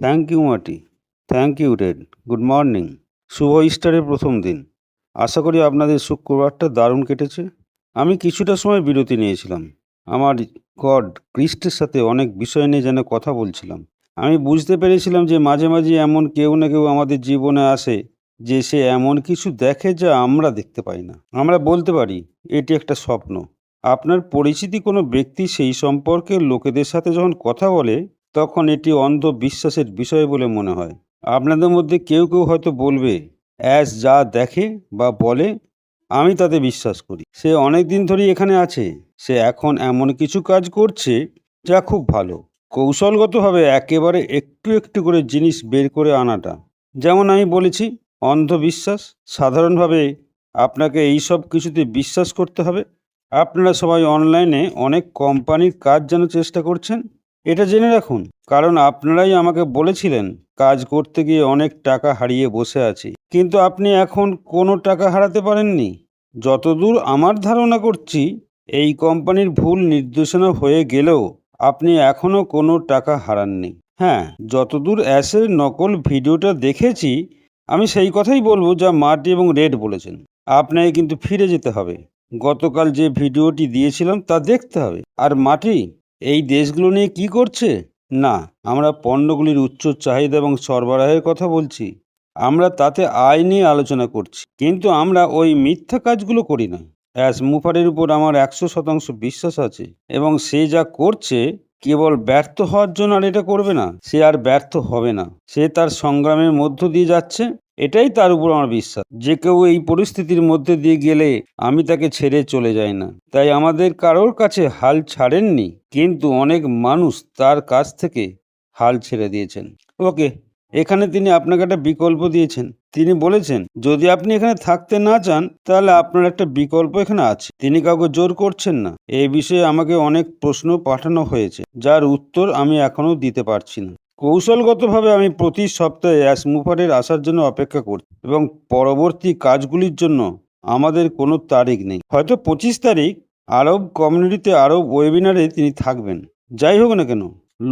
Thank you মাটি thank you red good morning শুভ ইস্টারের প্রথম দিন। আশা করি আপনাদের শুক্রবারটা দারুণ কেটেছে। আমি কিছুটা সময় বিরতি নিয়েছিলাম। আমার গড ক্রিস্টের সাথে অনেক বিষয় নিয়ে যেন কথা বলছিলাম। আমি বুঝতে পেরেছিলাম যে মাঝে মাঝে এমন কেউ না কেউ আমাদের জীবনে আসে যে সে এমন কিছু দেখে যা আমরা দেখতে পাই না। আমরা বলতে পারি, এটি একটা স্বপ্ন। আপনার পরিচিতি কোনো ব্যক্তি সেই সম্পর্কে লোকেদের সাথে যখন কথা বলে তখন এটি অন্ধ বিশ্বাসের বিষয় বলে মনে হয়। আপনাদের মধ্যে কেউ কেউ হয়তো বলবে অ্যাস যা দেখে বা বলে, আমি তাতে বিশ্বাস করি। সে অনেক দিন ধরেই এখানে আছে। সে এখন এমন কিছু কাজ করছে যা খুব ভালো। কৌশলগতভাবে একেবারে একটু একটু করে জিনিস বের করে আনাটা। যেমন আমি বলেছি, অন্ধবিশ্বাস, সাধারণভাবে আপনাকে এই সব কিছুতে বিশ্বাস করতে হবে। আপনারা সবাই অনলাইনে অনেক কোম্পানির কাজ যেন চেষ্টা করছেন। এটা জেনে রাখুন, কারণ আপনারাই আমাকে বলেছিলেন কাজ করতে গিয়ে অনেক টাকা হারিয়ে বসে আছি। কিন্তু আপনি এখন কোনো টাকা হারাতে পারেননি। যতদূর আমার ধারণা করছি, এই কোম্পানির ভুল নির্দেশনা হয়ে গেলেও আপনি এখনও কোনো টাকা হারাননি। হ্যাঁ যতদূর অ্যাসের নকল ভিডিওটা দেখেছি, আমি সেই কথাই বলব যা মার্টি এবং রেড বলেছেন। আপনাকে কিন্তু ফিরে যেতে হবে। গতকাল যে ভিডিওটি দিয়েছিলাম তা দেখতে হবে। আর মাটি এই দেশগুলো নিয়ে কি করছে? না, আমরা পণ্যগুলির উচ্চ চাহিদা এবং সরবরাহের কথা বলছি। আমরা তাতে আয় নিয়ে আলোচনা করছি। কিন্তু আমরা ওই মিথ্যা কাজগুলো করি না। অ্যাস মুফারের উপর আমার একশো শতাংশ বিশ্বাস আছে এবং সে যা করছে কেবল ব্যর্থ হওয়ার জন্য আর এটা করবে না। সে আর ব্যর্থ হবে না। সে তার সংগ্রামের মধ্য দিয়ে যাচ্ছে। এটাই তার উপর আমার বিশ্বাস। যে কেউ এই পরিস্থিতির মধ্যে দিয়ে গেলে আমি তাকে ছেড়ে চলে যাই না। তাই আমাদের কারোর কাছে হাল ছাড়েননি, কিন্তু অনেক মানুষ তার কাছ থেকে হাল ছেড়ে দিয়েছেন। ওকে, এখানে তিনি আপনাকে একটা বিকল্প দিয়েছেন। তিনি বলেছেন, যদি আপনি এখানে থাকতে না চান, তাহলে আপনার একটা বিকল্প এখানে আছে। তিনি কাউকে জোর করছেন না। এই বিষয়ে আমাকে অনেক প্রশ্ন পাঠানো হয়েছে, যার উত্তর আমি এখনও দিতে পারছি না। কৌশলগতভাবে আমি প্রতি সপ্তাহে অ্যাস মুফারের আসার জন্য অপেক্ষা করছি এবং পরবর্তী কাজগুলির জন্য আমাদের কোনো তারিখ নেই। হয়তো পঁচিশ তারিখ আরব কমিউনিটিতে আরব ওয়েবিনারে তিনি থাকবেন। যাই হোক না কেন,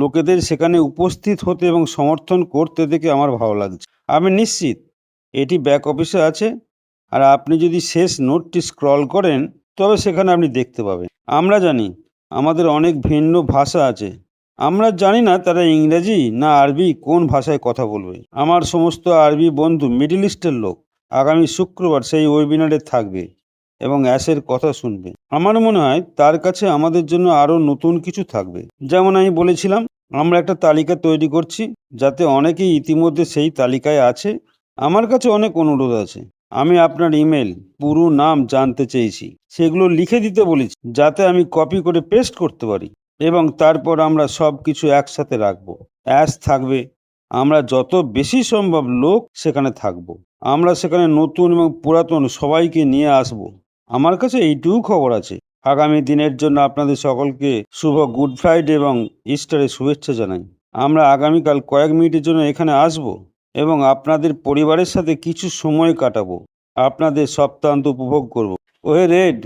লোকেদের সেখানে উপস্থিত হতে এবং সমর্থন করতে দেখে আমার ভালো লাগছে। আমি নিশ্চিত এটি ব্যাক অফিসে আছে আর আপনি যদি শেষ নোটটি স্ক্রল করেন, তবে সেখানে আপনি দেখতে পাবেন। আমরা জানি আমাদের অনেক ভিন্ন ভাষা আছে। আমরা জানি না তারা ইংরেজি না আরবি কোন ভাষায় কথা বলবে। আমার সমস্ত আরবি বন্ধু মিডিল ইস্টের লোক। আগামী শুক্রবার সেই ওয়েবিনারে থাকবে এবং অ্যাসের কথা শুনবে। আমার মনে হয় তার কাছে আমাদের জন্য আরও নতুন কিছু থাকবে। যেমন আমি বলেছিলাম, আমরা একটা তালিকা তৈরি করছি যাতে অনেকেই ইতিমধ্যে সেই তালিকায় আছে। আমার কাছে অনেক অনুরোধ আছে। আমি আপনার ইমেল, পুরো নাম জানতে চেয়েছি। সেগুলো লিখে দিতে বলেছি, যাতে আমি কপি করে পেস্ট করতে পারি। এবং তারপর আমরা সব কিছু একসাথে রাখব। অ্যাস থাকবে, আমরা যত বেশি সম্ভব লোক সেখানে থাকব। আমরা সেখানে নতুন এবং পুরাতন সবাইকে নিয়ে আসব। আমার কাছে এইটুকু খবর আছে। আগামী দিনের জন্য আপনাদের সকলকে শুভ গুড ফ্রাইডে এবং ইস্টারের শুভেচ্ছা জানাই। আমরা আগামীকাল কয়েক মিনিটের জন্য এখানে আসব এবং আপনাদের পরিবারের সাথে কিছু সময় কাটাবো। আপনাদের সপ্তাহান্ত উপভোগ করব। ওহে রেড,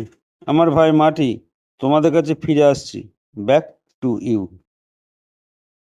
আমার ভাই মাটি, তোমাদের কাছে ফিরে আসছি। Back to you